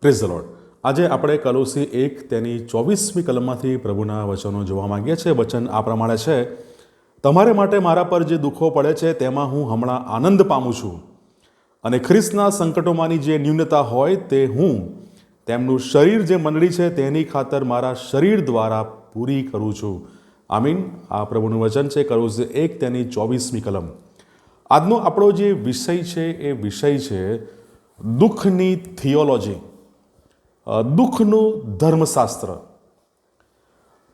Praise lord આજે આપણે કલોસી એક તેની ચોવીસમી કલમમાંથી પ્રભુના વચનો જોવા માંગીએ છીએ. વચન આ પ્રમાણે છે, તમારે માટે મારા પર જે દુઃખો પડે છે, તેમાં હું હમણાં આનંદ પામું છું. અને ખ્રિસ્તના સંકટોમાંની જે ન્યૂનતા હોય, તે હું, તેમનું શરીર જે મંડળી છે, તેની ખાતર મારા શરીર દ્વારા પૂરી કરું છું. આમીન. આ પ્રભુનું વચન છે, કલોસી એક તેની ચોવીસમી કલમ. આજનો આપણો જે વિષય છે, એ વિષય છે દુઃખની થિયોલોજી. દુઃખનું ધર્મશાસ્ત્ર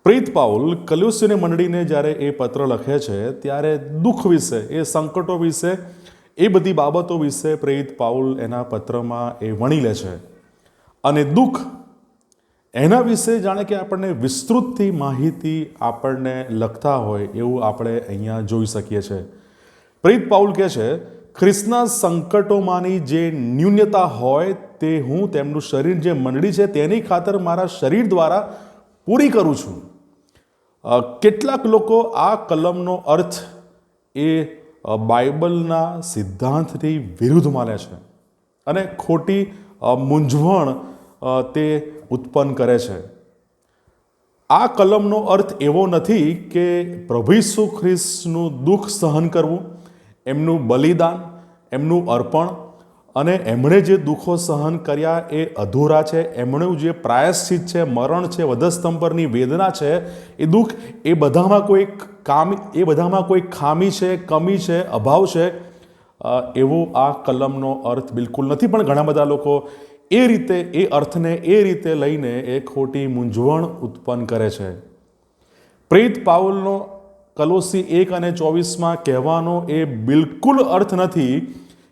પ્રીત પાઉલ કલ્યુસીની મંડળીને જ્યારે એ પત્ર લખે છે ત્યારે દુઃખ વિશે એ સંકટો વિશે એ બધી બાબતો વિશે પ્રેરિત પાઉલ એના પત્રમાં એ વણી લે છે અને દુઃખ એના વિશે જાણે કે આપણને વિસ્તૃતથી માહિતી આપણને લખતા હોય એવું આપણે અહીંયા જોઈ શકીએ છીએ પ્રીત પાઉલ કહે છે ખ્રિસ્તના સંકટોમાંની જે ન્યૂન્યતા હોય તે હું તેમનું શરીર જે મંડળી છે તેની ખાતર મારા શરીર દ્વારા પૂરી કરું છું. કેટલાક લોકો આ કલમનો અર્થ એ બાઇબલના સિદ્ધાંતથી વિરુદ્ધ માને છે અને ખોટી મૂંઝવણ તે ઉત્પન્ન કરે છે. આ કલમનો અર્થ એવો નથી કે પ્રભુ ઈસુ ખ્રિસ્તનું દુઃખ સહન કરવું એમનું બલિદાન, એમનું અર્પણ અને એમણે જે દુઃખો સહન કર્યા એ અધૂરા છે. એમણું જે પ્રાયશ્ચિત છે, મરણ છે વધસ્તંભ પરની વેદના છે, એ દુઃખ એ બધામાં કોઈ કામી, એ બધામાં કોઈ ખામી છે, કમી છે, અભાવ છે એવો આ કલમનો અર્થ બિલકુલ નથી. પણ ઘણા બધા લોકો એ રીતે, એ અર્થને એ રીતે લઈને એ ખોટી મૂંઝવણ ઉત્પન્ન કરે છે. પ્રેત પાઉલનો કલોસી એક અને ચોવીસમાં કહેવાનો એ બિલકુલ અર્થ નથી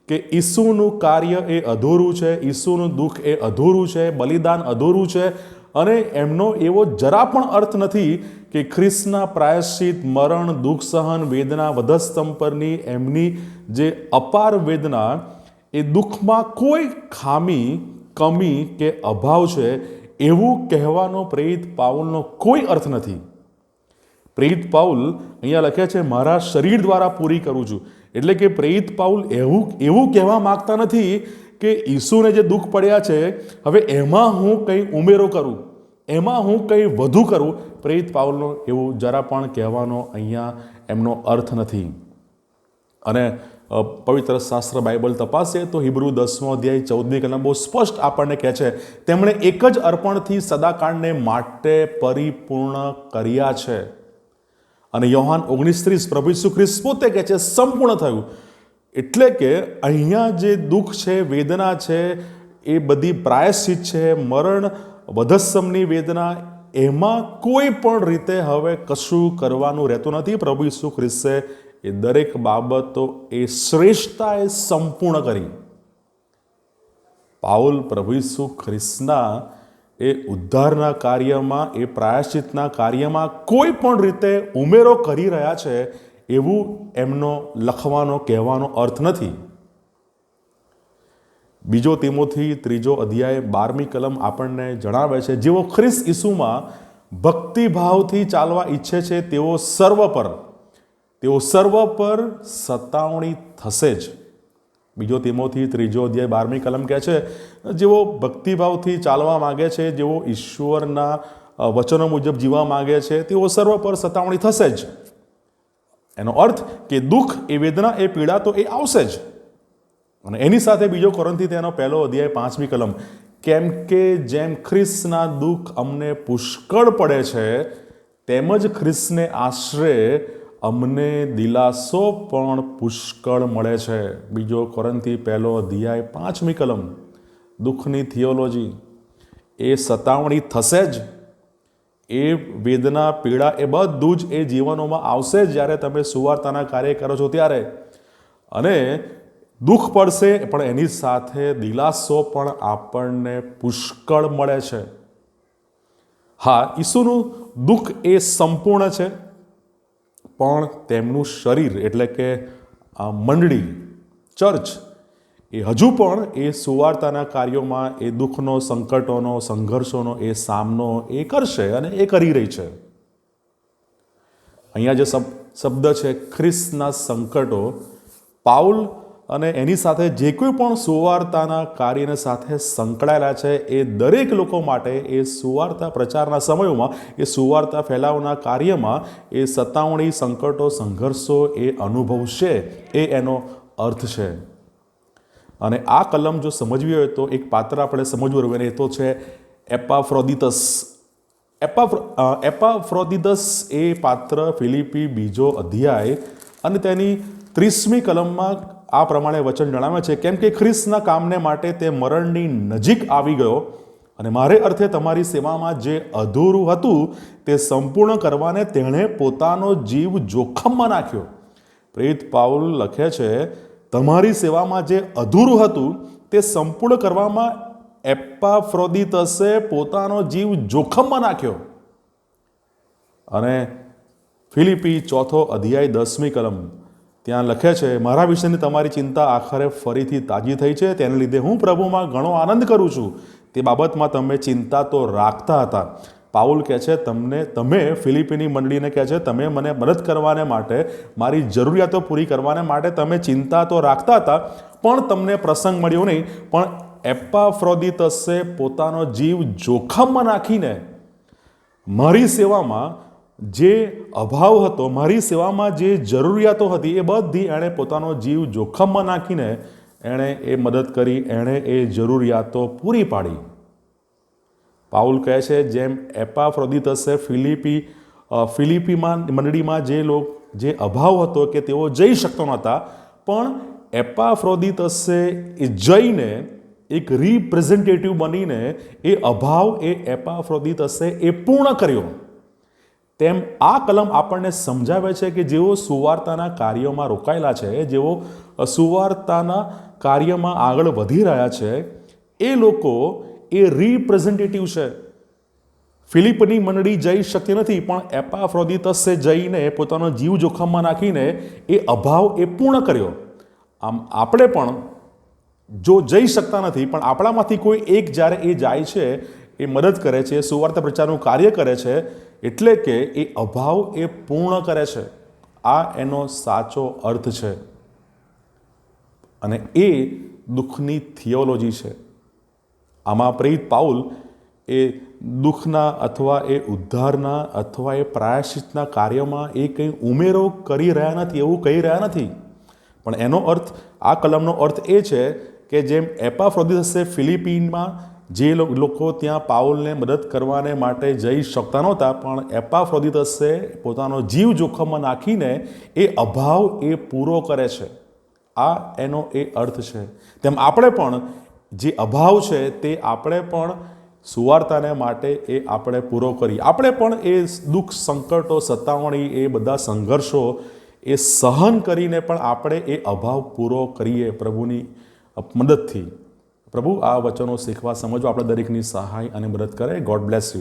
કે ઈસુનું કાર્ય એ અધૂરું છે, ઈસુનું દુઃખ એ અધૂરું છે, બલિદાન અધૂરું છે. અને એમનો એવો જરા પણ અર્થ નથી કે ખ્રિસ્તના પ્રાયશ્ચિત મરણ, દુઃખ સહન, વેદના, વધસ્તંભ પરની એમની જે અપાર વેદના એ દુઃખમાં કોઈ ખામી, કમી કે અભાવ છે, એવું કહેવાનો પ્રેરિત પાઉલનો કોઈ અર્થ નથી. પ્રેરિત પાઉલ અહીંયા લખે છે, મારા શરીર દ્વારા પૂરી કરું છું. એટલે કે પ્રેરિત પાઉલ એવું એવું કહેવા માગતા નથી કે ઈસુને જે દુઃખ પડ્યા છે, હવે એમાં હું કંઈ ઉમેરો કરું, એમાં હું કંઈ વધુ કરું? પ્રેરિત પાઉલનો એવું જરા પણ કહેવાનો અહીંયા એમનો અર્થ નથી. અને પવિત્ર શાસ્ત્ર બાઇબલ તપાસે તો હિબ્રુ દસમો અધ્યાય ચૌદમી કલમ બહુ સ્પષ્ટ આપણને કહે છે, તેમણે એક જ અર્પણથી સદાકાળને માટે પરિપૂર્ણ કર્યા છે. અને યોહાન ઓગણીસ ત્રીસ પ્રભુ ઈસુ ખ્રિસ્ત પોતે કહે છે, સંપૂર્ણ થયું. એટલે કે અહીંયા જે દુઃખ છે, વેદના છે, એ બધી પ્રાયશ્ચિત છે, મરણ, વધસ્સમની વેદના, એમાં કોઈ પણ રીતે હવે કશું કરવાનું રહેતું નથી. પ્રભુ ઈસુ ખ્રિસ્તે એ દરેક બાબતો એ શ્રેષ્ઠતાએ સંપૂર્ણ કરી. પાઉલ પ્રભુ ઈસુ ખ્રિસ્તના એ ઉદ્ધારના કાર્યમાં, એ પ્રાયશ્ચિતના કાર્યમાં કોઈ પણ રીતે ઉમેરો કરી રહ્યા છે, એવું એમનો લખવાનો, કહેવાનો અર્થ નથી. બીજો તિમોથી ત્રીજો અધ્યાય બારમી કલમ આપણને જણાવે છે, જેઓ ખ્રિસ્ત ઈસુમાં ભક્તિભાવથી ચાલવા ઈચ્છે છે, તેઓ સર્વ પર, તેઓ સર્વ પર સતાવણી થશે જ. બીજો તિમોથી ત્રીજો અધ્યાય બારમી કલમ કહે છે, જેઓ ભક્તિભાવથી ચાલવા માગે છે, જેઓ ઈશ્વરના વચનો મુજબ જીવવા માગે છે, તેઓ સર્વ પર સતાવણી થશે જ. એનો અર્થ કે દુઃખ એ વેદના, એ પીડા તો એ આવશે જ. અને એની સાથે બીજો કોરંથી તેનો પહેલો અધ્યાય પાંચમી કલમ, કેમ કે જેમ ખ્રિસ્તના દુઃખ અમને પુષ્કળ પડે છે તેમજ ખ્રિસ્તને આશરે અમને દિલાસો પણ પુષ્કળ મળે છે. બીજો કોરંથી પહેલો અધ્યાય પાંચમી કલમ. દુઃખની થિયોલોજી. એ સતાવણી થશે જ. એ વેદના, પીડા એ બધું જ એ જીવનોમાં આવશે જ જ્યારે તમે સુવાર્તાના કાર્ય કરો છો ત્યારે. અને દુઃખ પડશે, પણ એની સાથે દિલાસો પણ આપણને પુષ્કળ મળે છે. હા, ઈસુનું દુઃખ એ સંપૂર્ણ છે. પણ તેમનું શરીર એટલે કે આ મંડળી, ચર્ચ, એ હજુ પણ એ સુવાર્તાના કાર્યોમાં એ દુઃખનો, સંકટોનો, સંઘર્ષોનો, એ સામનો એ કરશે અને એ કરી રહી છે. અહીંયા જે શબ્દ છે, ખ્રિસ્તના સંકટો પાઉલ અને એની સાથે જે કોઈ પણ સુવાર્તાના કાર્યને સાથે સંકળાયેલા છે, એ દરેક લોકો માટે એ સુવાર્તા પ્રચારના સમયોમાં, એ સુવાર્તા ફેલાવના કાર્યમાં, એ સતાવણી સંકટો, સંઘર્ષો એ અનુભવશે, એ એનો અર્થ છે. અને આ કલમ જો સમજવી હોય તો એક પાત્ર આપણે સમજવું રહ્યું એ તો છે એપાફ્રોદિતસ. એપાફ્રો એપાફ્રોદિતસ એ પાત્ર ફિલિપી બીજો અધ્યાય, અને તેની ત્રીસમી કલમમાં આ પ્રમાણે વચન જણાવે છે, કેમ કે ખ્રિસ્તના કામને માટે તે મરણની નજીક આવી ગયો અને મારે અર્થે તમારી સેવામાં જે અધૂરું હતું તે સંપૂર્ણ કરવાને તેણે પોતાનો જીવ જોખમમાં નાખ્યો. પ્રીત પાઉલ લખે છે, તમારી સેવામાં જે અધૂરું હતું તે સંપૂર્ણ કરવામાં એપાફ્રોદિતસે પોતાનો જીવ જોખમમાં નાખ્યો. અને ફિલિપી ચોથો અધ્યાય દસમી કલમ ત્યાં લખે છે, મારા વિશેની તમારી ચિંતા આખરે ફરીથી તાજી થઈ છે. તેને લીધે હું પ્રભુમાં ઘણો આનંદ કરું છું. તે બાબતમાં તમે ચિંતા તો રાખતા હતા. પાઉલ કહે છે, તમને, તમે ફિલિપીની મંડળીને કહે છે, તમે મને મદદ કરવાને માટે, મારી જરૂરિયાતો પૂરી કરવાને માટે તમે ચિંતા તો રાખતા હતા, પણ તમને પ્રસંગ મળ્યો નહીં. પણ એપાફ્રોદિતસે પોતાનો જીવ જોખમમાં નાખીને, મારી સેવામાં જે અભાવ હતો, મારી સેવામાં જે જરૂરિયાતો હતી એ બધી એણે પોતાનો જીવ જોખમમાં નાખીને એણે એ મદદ કરી, એણે એ જરૂરિયાતો પૂરી પાડી. પાઉલ કહે છે, જેમ એપાફ્રોદિતસે ફિલિપી ફિલિપીમાં મંડળીમાં જે લોક, જે અભાવ હતો કે તેઓ જઈ શકતો નહોતા, પણ એપાફ્રોદિતસે એ જઈને એક રિપ્રેઝેન્ટેટિવ બનીને એ અભાવ એ એપાફ્રોદિતસે એ પૂર્ણ કર્યો. તેમ આ કલમ આપણને સમજાવે છે કે જેઓ સુવાર્તાના કાર્યોમાં રોકાયેલા છે, જેઓ સુવાર્તાના કાર્યમાં આગળ વધી રહ્યા છે, એ લોકો એ રિપ્રેઝેન્ટેટિવ છે. ફિલિપની મંડળી જઈ શકતી નથી, પણ એપાફ્રોદિતસે જઈને પોતાનો જીવ જોખમમાં નાખીને એ અભાવ એ પૂર્ણ કર્યો. આમ આપણે પણ જો જઈ શકતા નથી, પણ આપણામાંથી કોઈ એક જ્યારે એ જાય છે એ મદદ કરે છે, સુવાર્તા પ્રચારનું કાર્ય કરે છે, એટલે કે એ અભાવ એ પૂર્ણ કરે છે. આ એનો સાચો અર્થ છે. અને એ દુઃખની થિયોલોજી છે. આમાં પ્રેરિત પાઉલ એ દુઃખના અથવા એ ઉદ્ધારના અથવા એ પ્રાયશ્ચિતના કાર્યમાં એ કંઈ ઉમેરો કરી રહ્યા નથી, એવું કહી રહ્યા નથી. પણ એનો અર્થ, આ કલમનો અર્થ એ છે કે જેમ એપાફ્રોદિસે ફિલિપીનમાં જે લોકો ત્યાં પાઉલને મદદ કરવાને માટે જઈ શકતા નહોતા, પણ એપાફ્રોદિતસે પોતાનો જીવ જોખમમાં નાખીને એ અભાવ એ પૂરો કરે છે. આ એનો એ અર્થ છે. તેમ આપણે પણ જે અભાવ છે તે આપણે પણ સુવાર્તાને માટે એ આપણે પૂરો કરી આપણે પણ એ દુઃખ, સંકટો, સતાવણી, એ બધા સંઘર્ષો એ સહન કરીને પણ આપણે એ અભાવ પૂરો કરીએ પ્રભુની મદદથી. પ્રભુ આ વચનો શીખવા સમજવા આપણે દરેકની સહાય અને મદદ કરે. God bless you